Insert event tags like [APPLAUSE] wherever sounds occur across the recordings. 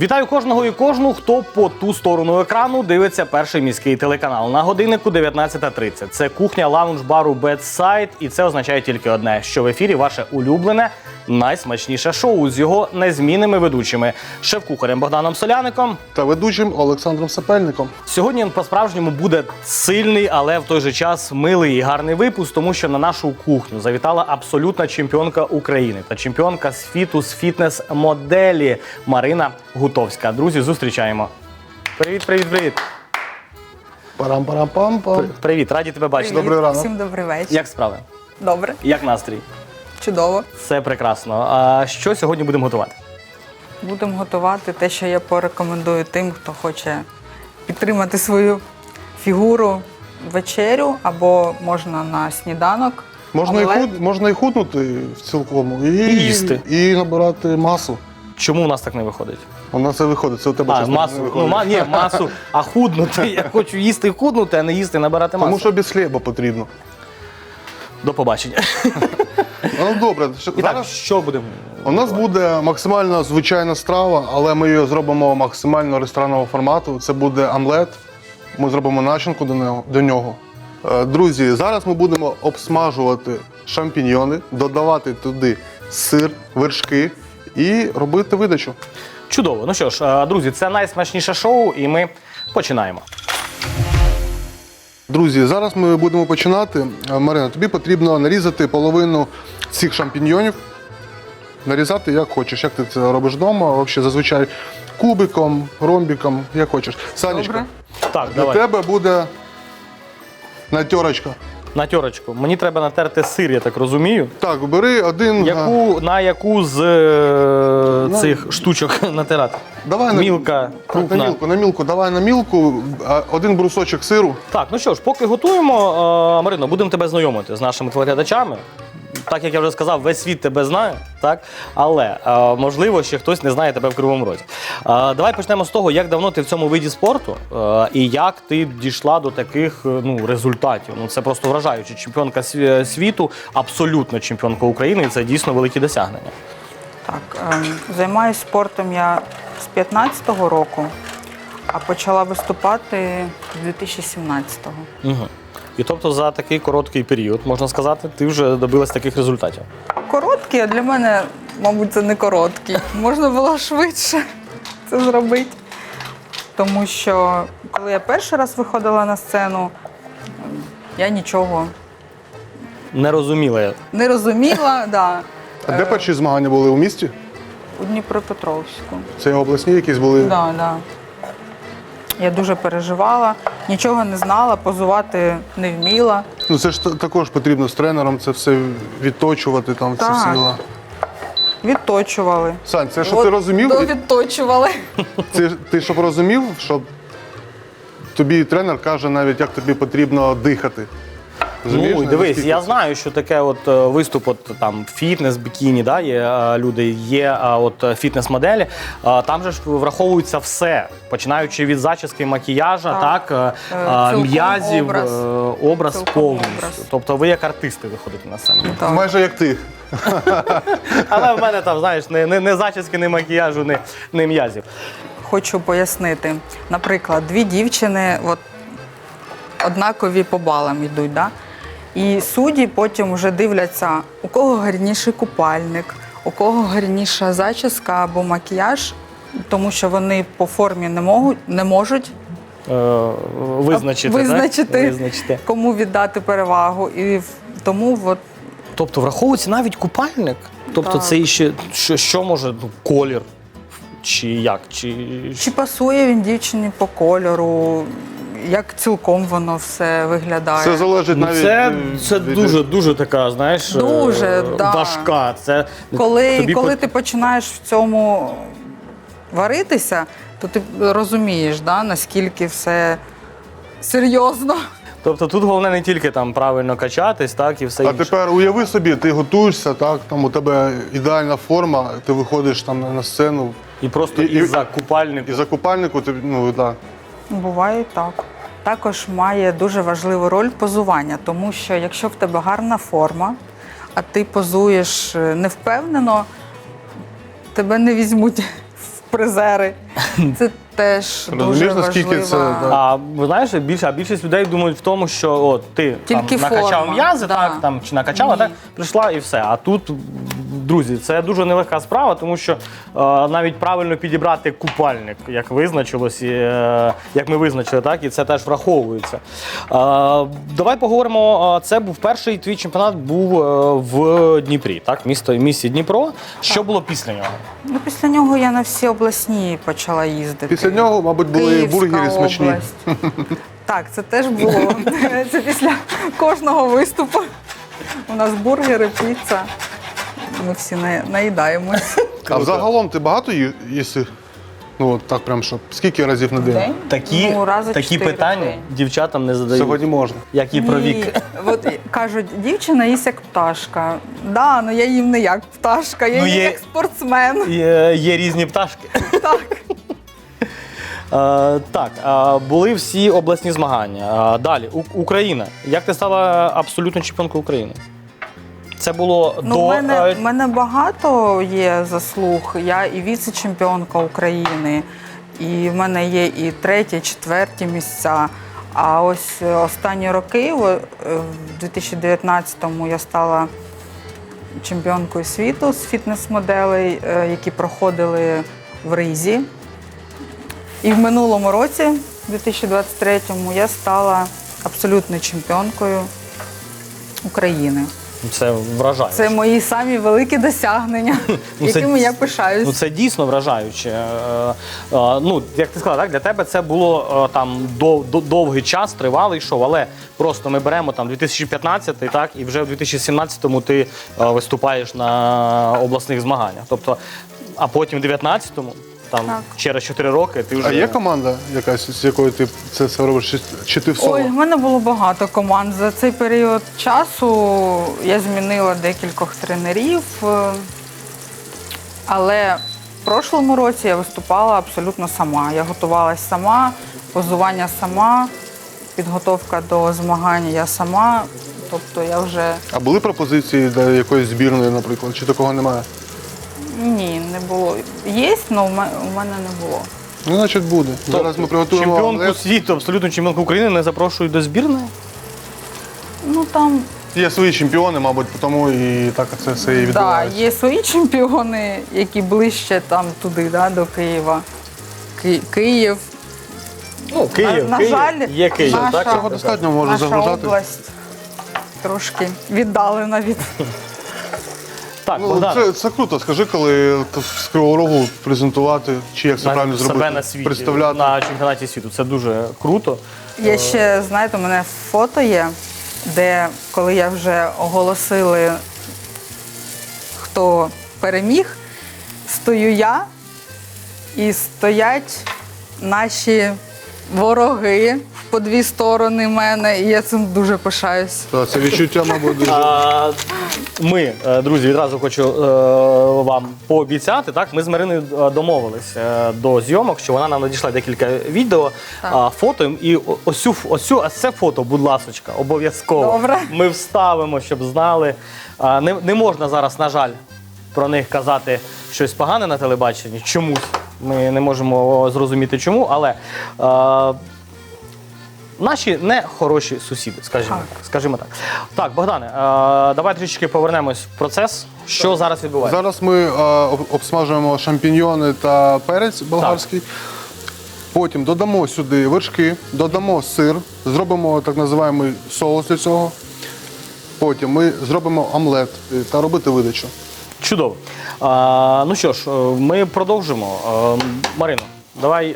Вітаю кожного і кожну, хто по ту сторону екрану дивиться перший міський телеканал. На годиннику 19.30. Це кухня лаунж-бару Bedside, і це означає тільки одне: що в ефірі ваше улюблене, найсмачніше шоу з його незмінними ведучими шеф-кухарем Богданом Соляником. та ведучим Олександром Сапельником. Сьогодні по-справжньому буде сильний, але в той же час милий і гарний випуск, тому що на нашу кухню завітала абсолютна чемпіонка України та чемпіонка світу з фітнес-моделі Марина Гутовська. Друзі, зустрічаємо. Привіт, привіт, привіт. Парам-парам-пам-пам. Привіт, раді тебе бачити. Привіт. Добрий ранок. Всім добрий вечір. Як справи? Добре, Як настрій? чудово. Все прекрасно. А що сьогодні будемо готувати? Будемо готувати те, що я порекомендую тим, хто хоче підтримати свою фігуру вечерю або можна на сніданок. Можна, і омлет. худ, можна і худнути в цілкому, і, І їсти. і набирати масу. Чому у нас так не виходить? У нас це виходить, це у тебе А, не масу, виходить. ну, ма, ні, масу, [LAUGHS] а худнути. Я хочу їсти худнути, а не їсти набирати масу. Тому що без хліба потрібно. До побачення. [LAUGHS] Ну добре, що- І так, зараз що будемо? у нас буде максимально звичайна страва, але ми її зробимо максимально ресторанного формату. Це буде омлет. Ми зробимо начинку до нього. До нього. Е, Друзі, зараз ми будемо обсмажувати шампіньйони, додавати туди сир, вершки і робити видачу. Чудово. Ну що ж, е, друзі, це найсмачніше шоу, і ми починаємо. Друзі, зараз ми будемо починати. Е, Марина, тобі потрібно нарізати половину цих шампіньйонів. Нарізати як хочеш. Як ти це робиш вдома? Взагалі, зазвичай кубиком, ромбіком, як хочеш. Санечка, Добре. Так, для давай. тебе буде натерочка. На тьорочку. Мені треба натерти сир, я так розумію. Так, бери один. Яку, на яку з е, цих штучок [LAUGHS] натирати? Давай на- Мілка, Так, крупна. на мілку, на мілку, давай на мілку, а, один брусочок сиру. Так, ну що ж, поки готуємо, е, Марино, будемо тебе знайомити з нашими телеглядачами. Так як я вже сказав, весь світ тебе знає, так? Але е, можливо, ще хтось не знає тебе в Кривому Розі. Е, давай почнемо з того, як давно ти в цьому виді спорту е, і як ти дійшла до таких е, ну, результатів. Ну це просто вражаюче. Чемпіонка сві- світу, абсолютно чемпіонка України, і це дійсно великі досягнення. Так, займаюся спортом я з 15-го року, а почала виступати з 2017-го. Угу. І тобто за такий короткий період, можна сказати, ти вже добилась таких результатів. Короткі, а для мене, мабуть, це не короткі. Можна було швидше це зробити. Тому що коли я перший раз виходила на сцену, я нічого Не розуміла не розуміла. Да. А де перші змагання були у місті? У Дніпропетровську. Це обласні якісь були. Да, да. Я дуже переживала, нічого не знала, позувати не вміла. Ну це ж також потрібно з тренером це все відточувати, там Так. всі діла. Відточували. Сань, це щоб От ти розумів, Довідточували. [LAUGHS] Це ти щоб розумів, що тобі тренер каже навіть, як тобі потрібно дихати. Розумієш, Ну, дивись, наскільки я знаю, що таке от е, виступ, от там фітнес, бікіні, да, є е, люди, є е, от фітнес-моделі. Там же ж враховується все, починаючи від зачіски, макіяжа, так, Так. е, м'язів, образ. образ повністю. образ. Тобто ви як артисти виходите на сцену. Так. Майже як ти. [LAUGHS] Але в мене там, знаєш, не, не, не зачіски, не макіяжу, не, не м'язів. Хочу пояснити. Наприклад, дві дівчини от, однакові по балам йдуть. Да? І судді потім вже дивляться, у кого гарніший купальник, у кого гарніша зачіска або макіяж, тому що вони по формі не можуть, не можуть Е, визначити, визначити, Так? визначити. кому віддати перевагу. І в- тому от, Тобто враховується навіть купальник. Тобто Так. це ще що, що може ну, колір, чи як, чи чи пасує він дівчині по кольору, як цілком воно все виглядає. Це залежить Ну, навіть. це, е, це від- дуже дуже така, знаєш, е, Дуже, да. важка. Це Коли, тобі коли по- ти починаєш в цьому варитися, то ти розумієш, да, наскільки все серйозно. Тобто тут головне не тільки там правильно качатись, так і все А інше. тепер уяви собі, ти готуєшся, так, там у тебе ідеальна форма, ти виходиш там на- на сцену, І просто і- і- із-за купальнику. і за купальнику ти, ну, да. Буває і так. Також має дуже важливу роль позування, тому що якщо в тебе гарна форма, а ти позуєш е, невпевнено, тебе не візьмуть в призери. [LAUGHS] Це теж Розумієш, дуже наскільки важлива. це, да. А ви знаєш, більше, а більшість людей думають в тому, що от ти Тільки там, накачав форма, м'язи, да. так там чи накачала, Ні. так прийшла і все. А тут, друзі, це дуже нелегка справа, тому що е, навіть правильно підібрати купальник, як визначилось, і, е, як ми визначили, так і це теж враховується. Е, давай поговоримо. е, Це був перший твій чемпіонат був е, в Дніпрі, так місто місті Дніпро. Що було після нього? Ну, після нього я на всі обласні почала їздити. Після нього, мабуть, були Київська бургери смачні. область. Так, це теж було. [LAUGHS] Це після кожного виступу. У нас бургери, піца. Ми всі на- наїдаємось. А взагалом ти багато ї- їси? Ну от так прям щоб. Скільки разів на день? День? Такі, Ну, рази такі чотири питання в день. дівчатам не задають. Сьогодні можна. Як і про Ні, вік. От кажуть, дівчина їсть як пташка. Да, ну я їм не як пташка, я Ну, їм є- як спортсмен. Є, є різні пташки. Так. [LAUGHS] Е, так, е, були всі обласні змагання. Е, далі, У- Україна. Як ти стала абсолютно чемпіонкою України? Це було Ну, до. мене, в мене багато є заслуг. Я і віце-чемпіонка України, і в мене є і треті, і четверті місця. А ось е, останні роки, в е, 2019-му, я стала чемпіонкою світу з фітнес-моделей, е, які проходили в Ризі. І в минулому році, 2023-му, я стала абсолютною чемпіонкою України. Це вражаюче. Це мої самі великі досягнення, Ну, якими я пишаюсь. Ну, це дійсно вражаюче. Е, е, ну, як ти сказала, так, для тебе це було е, там дов, до- довгий час, тривалий шоу, але просто ми беремо там 2015 так, і вже в 2017-му ти е, виступаєш на обласних змаганнях. Тобто, а потім в 19-му, там Так. через 4 роки, ти вже. А є команда якась, з якою ти це все робиш? Чи, чи ти в соло? Ой, в мене було багато команд. За цей період часу я змінила декількох тренерів. е, Але в прошлому році я виступала абсолютно сама. Я готувалась сама, позування сама, підготовка до змагань я сама. Тобто я вже А були пропозиції до якоїсь збірної, наприклад, чи такого немає? Ні, не було. Є, але у мене не було. Ну, значить, буде. Зараз ми приготуємо. Чемпіонку омлет. світу, абсолютно чемпіонку України не запрошують до збірної. Ну там Є свої чемпіони, мабуть, тому і так це все і Да, відбувається. є свої чемпіони, які ближче там туди, да, до Києва. Ки- Київ. Ну, Київ, на, Київ. на жаль, є Київ, наша, так? Цього достатньо може наша загружати. область трошки віддалена від. Так, Ну, Богдан. це, це круто. Скажи, коли з Кривого Рогу презентувати, чи як це правильно себе зробити? на світі Представляти. на чемпіонаті світу. Це дуже круто. Є ще, знаєте, у мене фото є, де коли я вже оголосили, хто переміг, стою я і стоять наші вороги по дві сторони мене, і я цим дуже пишаюсь. Та, Це відчуття, мабуть, дуже. А, Ми, е, друзі, відразу хочу е, вам пообіцяти. Так, ми з Мариною е, домовились е, до зйомок, що вона нам надійшла декілька відео, а, фото. І о- ось цю, ось цю, ось це фото, будь ласочка, обов'язково. Добре. Ми вставимо, щоб знали. А, не, не можна зараз, на жаль, про них казати щось погане на телебаченні. Чомусь. Ми не можемо зрозуміти чому, але. Е, Наші не хороші сусіди, скажімо так. Скажімо так. Так, Богдане, е, давай трішки повернемось в процес. Що зараз відбувається? Зараз ми е, об- обсмажуємо шампіньйони та перець болгарський. Потім додамо сюди вершки, додамо сир, зробимо так називаємо соус для цього. Потім ми зробимо омлет е, та робити видачу. Чудово. А, ну що ж, е, ми продовжимо. Е, Марино, давай, е,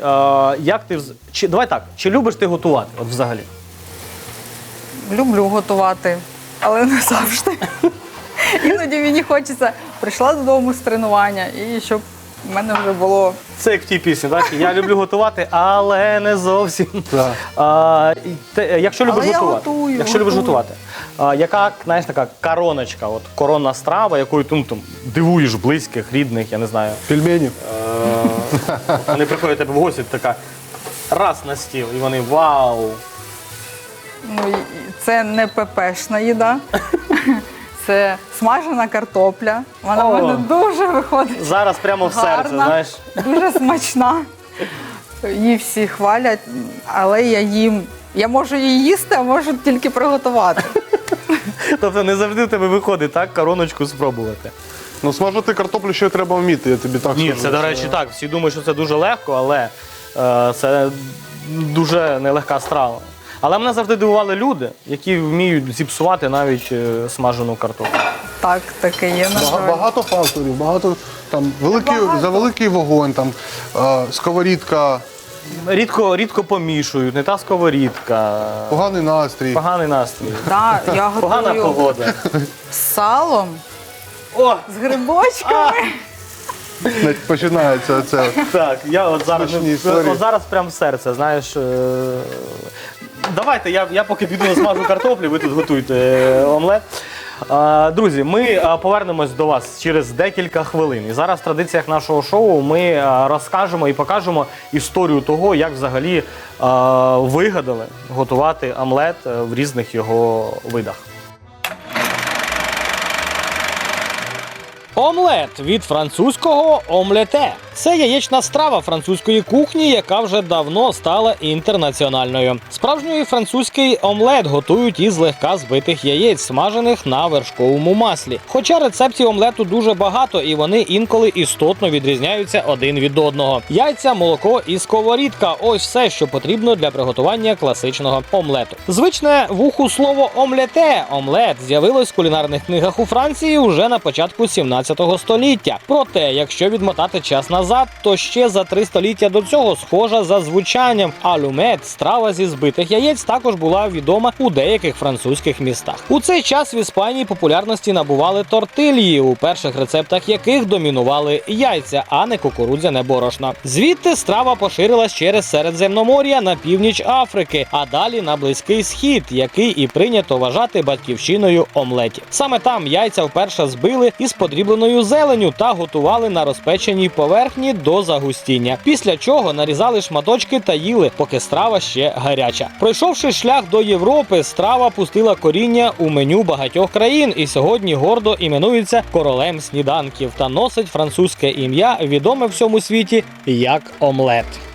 як ти вз- чи давай так, чи любиш ти готувати? От взагалі? Люблю готувати, але не завжди. [LAUGHS] Іноді мені хочеться прийшла додому з тренування і щоб в мене вже було Це як в тій пісні, так? Я люблю готувати, але не зовсім. Так. А, і те, якщо любиш Але я готувати, готую, якщо любиш готую. готувати, а, яка знаєш така короночка, от коронна страва, якою ти ну, там, дивуєш близьких, рідних, я не знаю. Пельмені. Е, Вони приходять тебе в гості, така раз на стіл, і вони вау. Ну, і- і це не ППшна їда. Це смажена картопля. Вона в О. мене дуже виходить. Зараз прямо в серце, гарна, знаєш. дуже смачна. Її всі хвалять, але я їм. Я можу її їсти, а можу тільки приготувати. Тобто не завжди в тебе виходить так короночку спробувати. Ну, смажити картоплю ще треба вміти, я тобі так Ні, скажу. це, до речі, так. Всі думають, що це дуже легко, але е, це дуже нелегка страва. Але мене завжди дивували люди, які вміють зіпсувати навіть е, смажену картоплю. Так, таке є на Бага- жаль. Багато факторів, багато там великий, Багато. за великий вогонь, там е, сковорідка, Рідко, рідко помішують, не та сковорідка, поганий настрій. поганий настрій, Да, я погана готую погода. з салом, О, з грибочками. Починається це. так, я от зараз, Смачні ну, історії. от зараз прям серце, знаєш. е, Давайте, я, я поки піду насмажу картоплю, ви тут готуйте е, омлет. А, Друзі, ми е, повернемось до вас через декілька хвилин. І зараз в традиціях нашого шоу ми е, розкажемо і покажемо історію того, як взагалі е, вигадали готувати омлет е, в різних його видах. Омлет від французького омлете. Це яєчна страва французької кухні, яка вже давно стала інтернаціональною. Справжній французький омлет готують із легка збитих яєць, смажених на вершковому маслі. Хоча рецептів омлету дуже багато, і вони інколи істотно відрізняються один від одного. Яйця, молоко і сковорідка ось все, що потрібно для приготування класичного омлету. Звичне вуху слово омлете омлет з'явилось в кулінарних книгах у Франції уже на початку 17 століття. Проте, якщо відмотати час назад, то ще за три століття до цього схожа за звучанням алюмет, страва зі збитих яєць, також була відома у деяких французьких містах. У цей час в Іспанії популярності набували тортильї, у перших рецептах яких домінували яйця, а не кукурудзяне борошно. Звідти страва поширилась через Середземномор'я на північ Африки, а далі на близький схід, який і прийнято вважати батьківщиною омлетів. Саме там яйця вперше збили із подрібленою зеленю та готували на розпеченій поверхні до загустіння. Після чого нарізали шматочки та їли, поки страва ще гаряча. Пройшовши шлях до Європи, страва пустила коріння у меню багатьох країн і сьогодні гордо іменується королем сніданків та носить французьке ім'я, відоме всьому світі як омлет.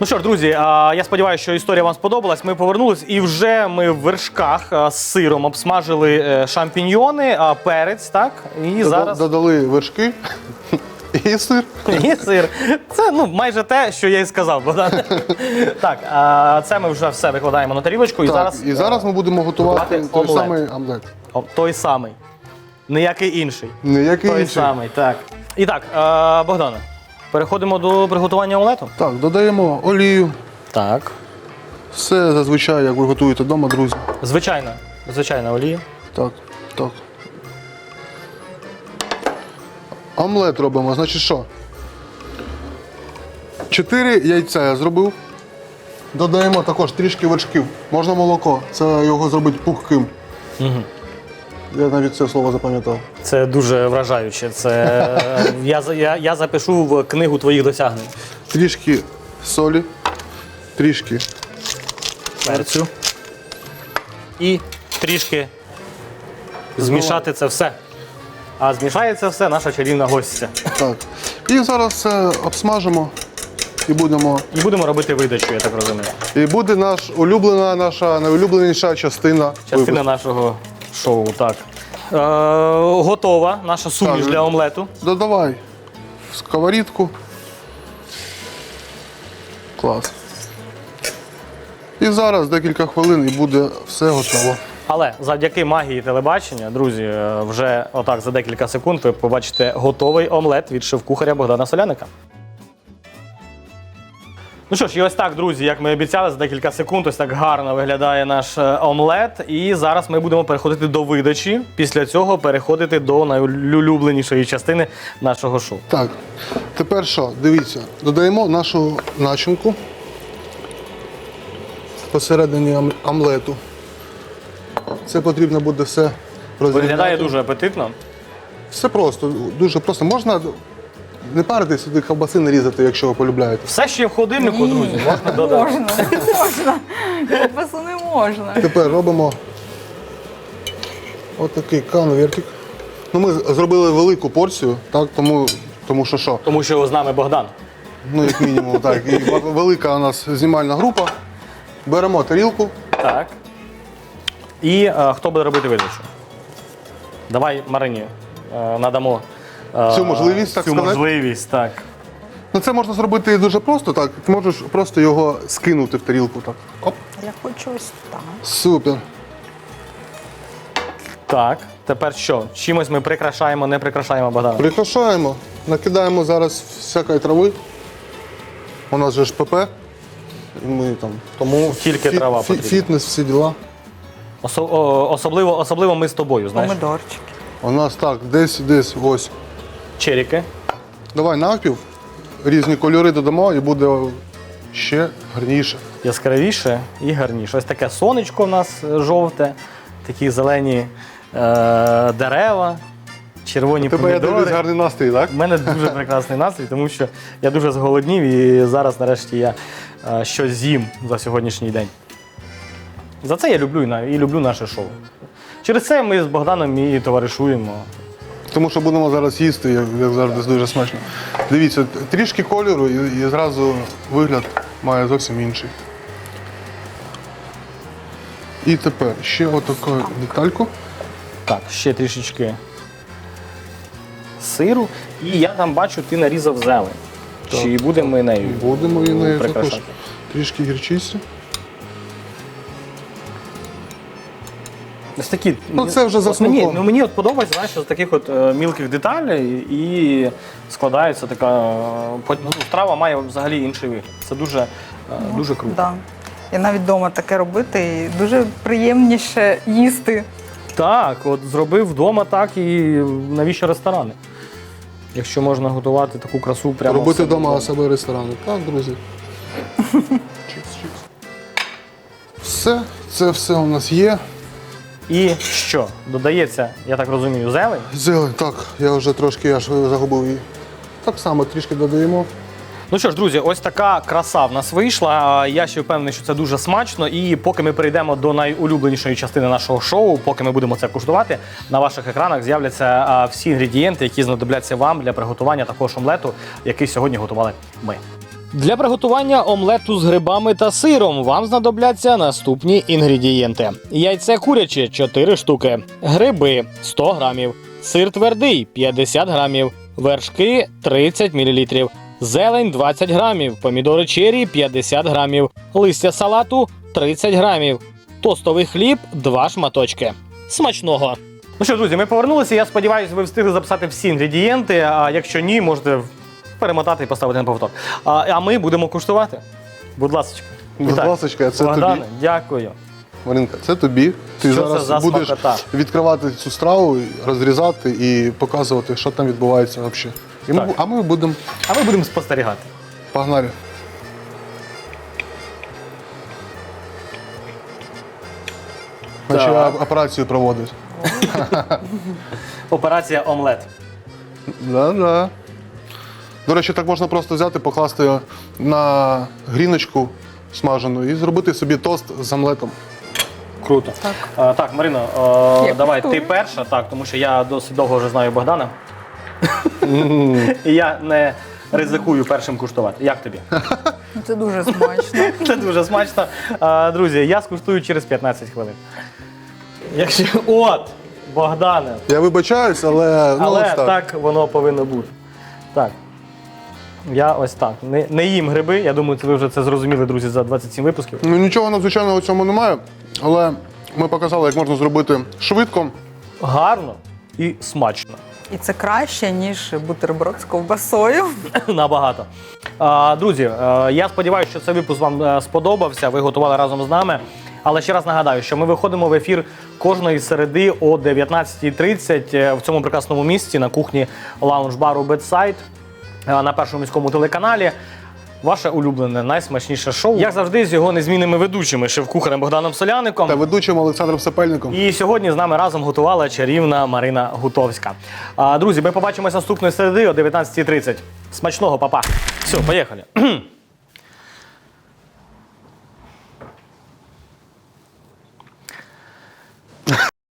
Ну що ж, друзі, я сподіваюся, що історія вам сподобалась. Ми повернулись і вже ми в вершках з сиром обсмажили е, шампіньйони, перець, так? І зараз Додали вершки і сир. і сир. Це ну майже те, що я і сказав, Богдан. так, а, це ми вже все викладаємо на тарілочку. І Так, зараз і зараз ми будемо готувати готувати той омлет. самий омлет. О, той самий. Ніякий інший. Ніякий той інший. самий, так. І так, а, Богдане, переходимо до приготування омлету. Так, додаємо олію. Так. Все зазвичай, як ви готуєте вдома, друзі. Звичайно, звичайна олія. Так, так. Омлет робимо, значить що? Чотири яйця я зробив. Додаємо також трішки вершків. Можна молоко. Це його зробить пухким. Угу. Я навіть це слово запам'ятав. Це дуже вражаюче. Це я, я, я запишу в книгу твоїх досягнень. Трішки солі, трішки. Перцю. І трішки змішати це все. А змішає це все наша чарівна гостя. Так. І зараз це обсмажимо і будемо. І будемо робити видачу, я так розумію. І буде наш улюблена, наша найулюбленіша частина. Частина випуску. нашого шоу, так. Е, готова наша суміш Так. для омлету. Додавай в сковорідку. Клас. І зараз декілька хвилин і буде все готово. Але завдяки магії телебачення, друзі, е, вже отак за декілька секунд ви побачите готовий омлет від шеф-кухаря Богдана Соляника. Ну що ж, і ось так, друзі, як ми обіцяли, за декілька секунд ось так гарно виглядає наш е, омлет. І зараз ми будемо переходити до видачі. Після цього переходити до найулюбленішої частини нашого шоу. Так, тепер що? Дивіться, додаємо нашу начинку посередині омлету. Це потрібно буде все розрівняти. Виглядає дуже апетитно. Все просто, дуже просто. Можна не парити сюди ковбаси нарізати, якщо ви полюбляєте. Все ще в холодильнику, друзі, можна [LAUGHS] додати. Можна, [LAUGHS] можна. Ковбасу не можна. Тепер робимо отакий конвертик. Ну, ми зробили велику порцію, так, тому, тому що що? Тому що з нами Богдан. Ну, як мінімум, [LAUGHS] так. І велика у нас знімальна група. Беремо тарілку. Так. І е, хто буде робити видачу? Давай Марині е, надамо Цю можливість, так цю сказати? можливість, так. Ну, це можна зробити дуже просто, так. Ти можеш просто його скинути в тарілку. Так. Оп. Я хочу ось так. Супер. Так, тепер що? Чимось ми прикрашаємо, не прикрашаємо Богдана? Прикрашаємо, накидаємо зараз всякої трави. У нас же ж ПП. І Ми там, тому Тільки трава потрібна. фітнес, всі діла. Осо- о, особливо, особливо ми з тобою, знаєш. Помидорчики. У нас так, десь, десь, ось. Черіки. Давай навпів, різні кольори додамо і буде ще гарніше. Яскравіше і гарніше. Ось таке сонечко в нас е, жовте, такі зелені е, дерева, червоні Тебе я помідори. дивлюсь гарний настрій, так? У мене дуже [LAUGHS] прекрасний настрій, тому що я дуже зголоднів і зараз нарешті я е, щось з'їм за сьогоднішній день. За це я люблю і люблю наше шоу. Через це ми з Богданом і товаришуємо. Тому що будемо зараз їсти, як, завжди, дуже смачно. Дивіться, трішки кольору і, і зразу вигляд має зовсім інший. І тепер ще отаку детальку. Так, ще трішечки сиру. І я там бачу, ти нарізав зелень. Чи будемо ми нею? Будемо і нею також трішки гірчиці. Ось такі. Ну, це вже за От мені, смаком. ну, мені от подобається, знаєш, з таких от е, мілких деталей і складається така. е, по- Ну, страва має взагалі інший вигляд. Це дуже, е, дуже круто. Да. І навіть вдома таке робити, і дуже приємніше їсти. Так, от зробив вдома так і навіщо ресторани? Якщо можна готувати таку красу прямо в Робити себе вдома себе ресторани. Так, друзі. Чікс-чікс. [LAUGHS] Все, це все у нас є. І що? Додається, я так розумію, зелень. Зелень, так, я вже трошки я ж загубив її. Так само трішки додаємо. Ну що ж, друзі, ось така краса в нас вийшла. Я ще впевнений, що це дуже смачно. І поки ми перейдемо до найулюбленішої частини нашого шоу, поки ми будемо це куштувати, на ваших екранах з'являться всі інгредієнти, які знадобляться вам для приготування такого ж омлету, який сьогодні готували ми. Для приготування омлету з грибами та сиром вам знадобляться наступні інгредієнти: яйце куряче 4 штуки, гриби 100 грамів, сир твердий 50 грамів, вершки 30 мл, зелень 20 грамів, помідори чері 50 грамів, листя салату 30 грамів, тостовий хліб 2 шматочки. Смачного! Ну що, друзі, ми повернулися. Я сподіваюся, ви встигли записати всі інгредієнти. А якщо ні, можете перемотати і поставити на повтор. А, а ми будемо куштувати. Будь ласка. Будь ласочка, це Богдане, тобі. Дякую. Маринка, це тобі. Ти Що зараз за будеш смакота? відкривати цю страву, розрізати і показувати, що там відбувається взагалі. І ми, Так. а ми будемо А ми будемо спостерігати. погнали. Так. операцію проводить. Операція омлет. Да-да. До речі, так можна просто взяти, покласти на гріночку смажену і зробити собі тост з омлетом. Круто. Так, а, так Марино, е, давай ти перша, так, тому що я досить довго вже знаю Богдана. І я не ризикую першим куштувати. Як тобі? Ну, Це дуже смачно. [LAUGHS] Це дуже смачно. А, друзі, я скуштую через 15 хвилин. Якщо. От! Богдане! Я вибачаюсь, але, ну, Але так. воно повинно бути. Так. Я ось так. Не, не їм гриби. Я думаю, це ви вже це зрозуміли, друзі, за 27 випусків. Ну нічого надзвичайного в цьому немає, але ми показали, як можна зробити швидко. Гарно і смачно. І це краще, ніж бутерброд з ковбасою. [LAUGHS] Набагато. А, друзі, е, я сподіваюся, що цей випуск вам е, сподобався. Ви готували разом з нами. Але ще раз нагадаю, що ми виходимо в ефір кожної середи о 19.30 е, в цьому прекрасному місці на кухні лаунж-бару Бедсайд на першому міському телеканалі. Ваше улюблене, найсмачніше шоу. Як завжди, з його незмінними ведучими шеф-кухарем Богданом Соляником. Та ведучим Олександром Сапельником. І сьогодні з нами разом готувала чарівна Марина Гутовська. А, друзі, ми побачимося наступної середи о 19.30. Смачного, папа. Все, поїхали.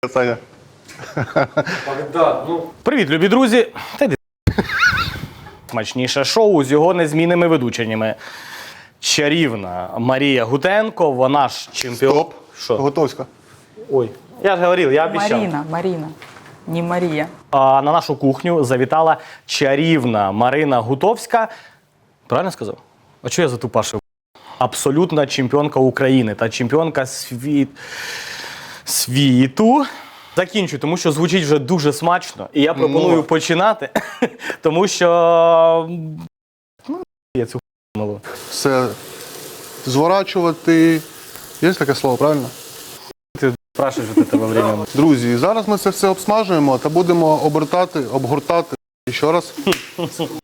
Саня. Привіт, любі друзі! Смачніше шоу з його незмінними ведученнями. Чарівна Марія Гутенко, вона ж чемпіон. Стоп. Що? Готовська. Ой, я ж говорив, я обіцяв. Маріна, Маріна, не Марія. А, на нашу кухню завітала чарівна Марина Гутовська. Правильно сказав? А чого я затупашив? Абсолютна чемпіонка України та чемпіонка світ... світу. Закінчую, тому що звучить вже дуже смачно. І я пропоную Ну. починати, [LAUGHS] тому що. Ну, я цю малу. Все зворачувати. Є таке слово, правильно? Ти спрашуєш у тебе время. Друзі, зараз ми це все обсмажуємо та будемо обертати, обгортати. І ще раз. [LAUGHS]